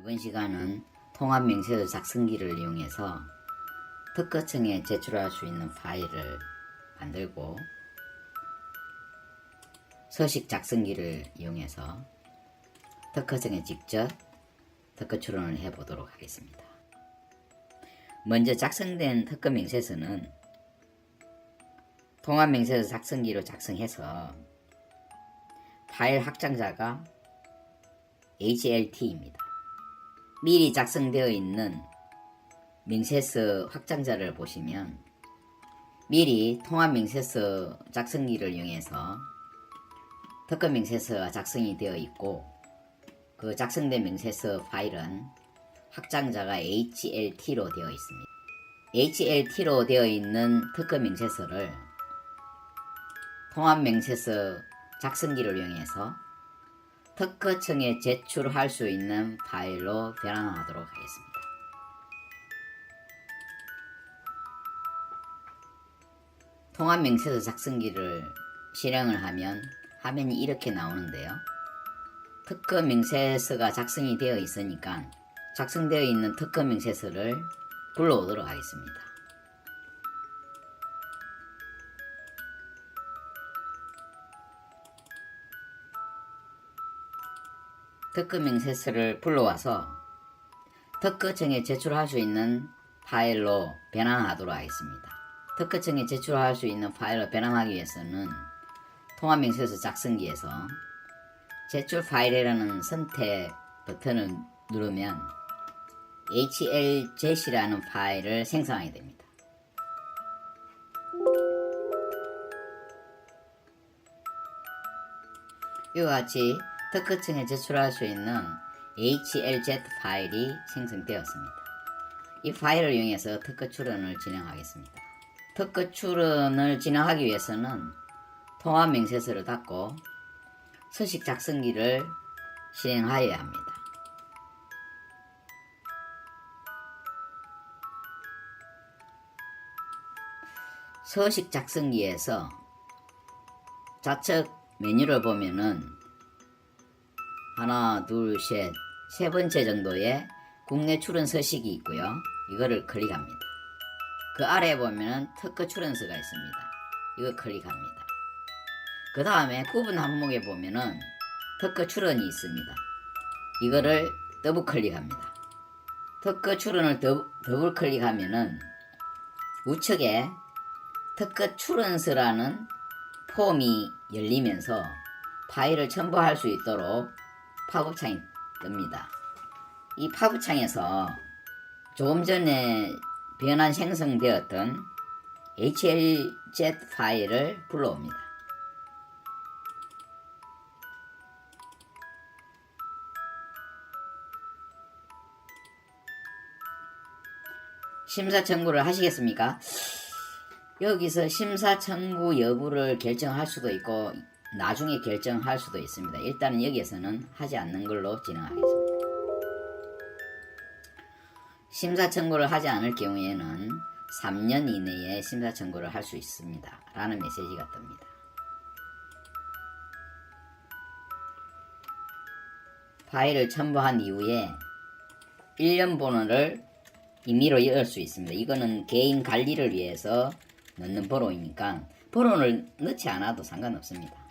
이번 시간은 통합명세서 작성기를 이용해서 특허청에 제출할 수 있는 파일을 만들고 서식 작성기를 이용해서 특허청에 직접 특허 출원을 해 보도록 하겠습니다. 먼저 작성된 특허 명세서는 통합 명세서 작성기로 작성해서 파일 확장자가 HLT입니다. 미리 작성되어 있는 명세서 확장자를 보시면 미리 통합 명세서 작성기를 이용해서 특허 명세서가 작성이 되어 있고 그 작성된 명세서 파일은 확장자가 HLT로 되어 있습니다. HLT로 되어 있는 특허 명세서를 통합 명세서 작성기를 이용해서 특허청에 제출할 수 있는 파일로 변환하도록 하겠습니다. 통합 명세서 작성기를 실행을 하면 화면이 이렇게 나오는데요. 특허 명세서가 작성이 되어 있으니까 작성되어 있는 특허 명세서를 불러오도록 하겠습니다. 특허 명세서를 불러와서 특허청에 제출할 수 있는 파일로 변환하도록 하겠습니다. 특허청에 제출할 수 있는 파일로 변환하기 위해서는 통합명세서 작성기에서 제출 파일이라는 선택 버튼을 누르면 HLJC라는 파일을 생성하게 됩니다. 이와 같이 특허청에 제출할 수 있는 HLZ 파일이 생성되었습니다. 이 파일을 이용해서 특허 출원을 진행하겠습니다. 특허 출원을 진행하기 위해서는 통합 명세서를 닫고 서식 작성기를 실행하여야 합니다. 서식 작성기에서 좌측 메뉴를 보면은 하나, 둘, 셋, 세 번째 정도의 국내 출원 서식이 있고요. 이거를 클릭합니다. 그 아래에 보면 특허 출원서가 있습니다. 이거 클릭합니다. 그 다음에 구분 항목에 보면은 특허 출원이 있습니다. 이거를 더블 클릭합니다. 특허 출원을 더, 더블 클릭하면은 우측에 특허 출원서라는 폼이 열리면서 파일을 첨부할 수 있도록 팝업창이 뜹니다. 이 팝업창에서 조금 전에 변환 생성되었던 HLZ 파일을 불러옵니다. 심사 청구를 하시겠습니까? 여기서 심사 청구 여부를 결정할 수도 있고 나중에 결정할 수도 있습니다. 일단은 여기에서는 하지 않는 걸로 진행하겠습니다. 심사 청구를 하지 않을 경우에는 3년 이내에 심사 청구를 할 수 있습니다. 라는 메시지가 뜹니다. 파일을 첨부한 이후에 1년 번호를 임의로 열수 있습니다. 이거는 개인 관리를 위해서 넣는 번호이니까 번호를 넣지 않아도 상관없습니다.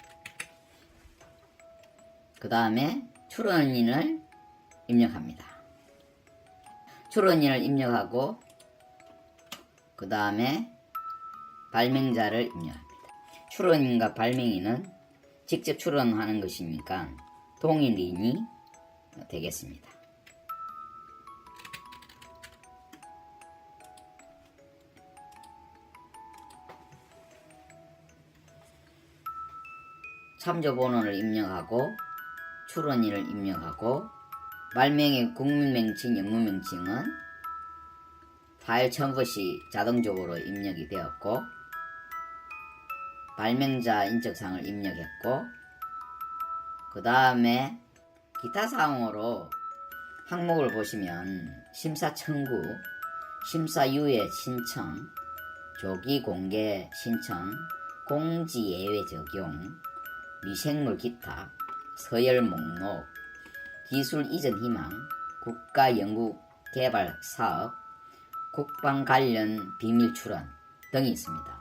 그 다음에 출원인을 입력합니다. 출원인을 입력하고 그 다음에 발명자를 입력합니다. 출원인과 발명인은 직접 출원하는 것이니까 동일인이 되겠습니다. 참조 번호를 입력하고 출원일을 입력하고 발명의 국민명칭, 영문명칭은 파일 첨부 시 자동적으로 입력이 되었고 발명자 인적사항을 입력했고 그 다음에 기타 사항으로 항목을 보시면 심사 청구, 심사 유예 신청, 조기 공개 신청, 공지 예외 적용, 미생물 기타, 서열 목록, 기술 이전 희망, 국가 연구 개발 사업, 국방 관련 비밀 출원 등이 있습니다.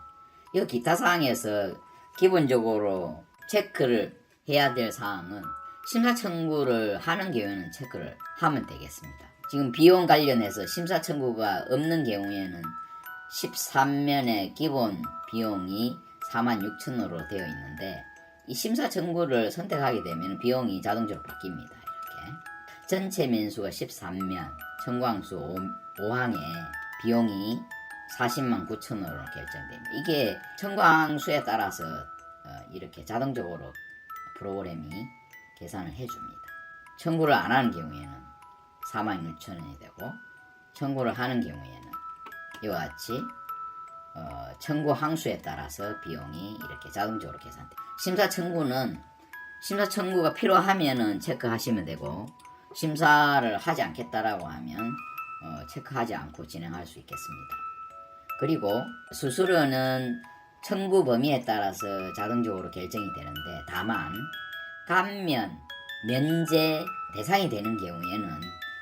이 기타 사항에서 기본적으로 체크를 해야 될 사항은 심사 청구를 하는 경우에는 체크를 하면 되겠습니다. 지금 비용 관련해서 심사 청구가 없는 경우에는 13면의 기본 비용이 46,000원으로 되어 있는데 이 심사 청구를 선택하게 되면 비용이 자동적으로 바뀝니다. 이렇게 전체 면수가 13면 청구항수 5, 항에 비용이 40만 9천원으로 결정됩니다. 이게 청구항수에 따라서 어, 이렇게 자동적으로 프로그램이 계산을 해줍니다. 청구를 안 하는 경우에는 4만 6천 원이 되고 청구를 하는 경우에는 이와 같이 어, 청구 항수에 따라서 비용이 이렇게 자동적으로 계산돼. 심사 청구는 심사 청구가 필요하면은 체크하시면 되고 심사를 하지 않겠다라고 하면 어, 체크하지 않고 진행할 수 있겠습니다. 그리고 수수료는 청구 범위에 따라서 자동적으로 결정이 되는데 다만 감면 면제 대상이 되는 경우에는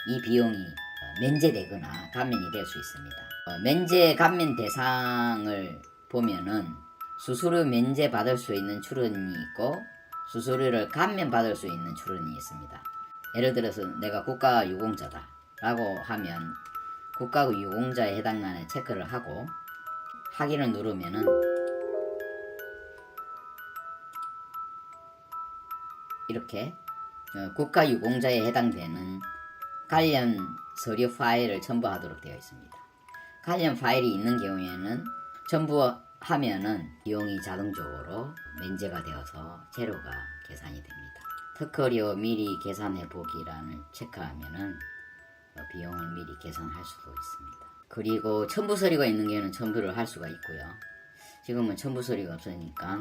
이 비용이 어, 면제되거나 감면이 될 수 있습니다. 어, 면제 감면 대상을 보면은 수수료 면제 받을 수 있는 출원이 있고 수수료를 감면 받을 수 있는 출원이 있습니다. 예를 들어서 내가 국가 유공자다 라고 하면 국가 유공자에 해당하는 체크를 하고 확인을 누르면은 이렇게 어, 국가 유공자에 해당되는 관련 서류 파일을 첨부하도록 되어 있습니다. 관련 파일이 있는 경우에는 첨부하면은 비용이 자동적으로 면제가 되어서 재료가 계산이 됩니다. 특허료 미리 계산해 보기란을 체크하면은 어, 비용을 미리 계산할 수도 있습니다. 그리고 첨부 서류가 있는 경우는 첨부를 할 수가 있고요. 지금은 첨부 서류가 없으니까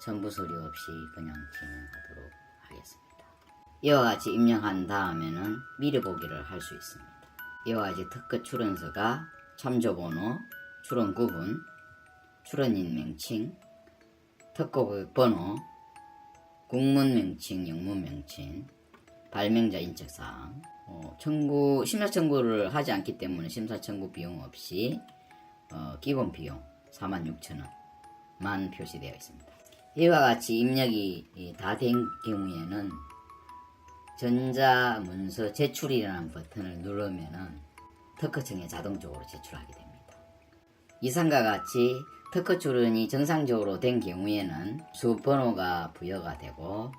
첨부 서류 없이 그냥 진행하도록 하겠습니다. 이와 같이 입력한 다음에는 미리 보기를 할 수 있습니다. 이와 같이 특허 출원서가 참조번호, 출원 구분, 출원인 명칭, 특허 번호, 국문 명칭, 영문 명칭, 발명자 인적사항, 어, 청구 심사 청구를 하지 않기 때문에 심사 청구 비용 없이 어, 기본 비용 46,000원만 표시되어 있습니다. 이와 같이 입력이 다 된 경우에는 전자문서 제출이라는 버튼을 누르면은 특허청에 자동적으로 제출하게 됩니다. 이상과 같이 특허 출원이 정상적으로 된 경우에는 수번호가 부여가 되고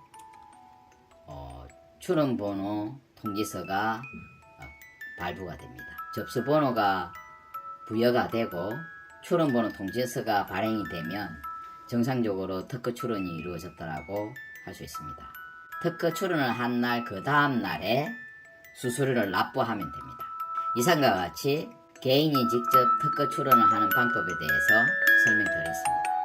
어, 출원 번호 통지서가 어, 발부가 됩니다. 접수 번호가 부여가 되고 출원 번호 통지서가 발행이 되면 정상적으로 특허 출원이 이루어졌다라고 할 수 있습니다. 특허 출원을 한 날 그 다음 날에 수수료를 납부하면 됩니다. 이상과 같이 개인이 직접 특허 출원을 하는 방법에 대해서 설명드렸습니다.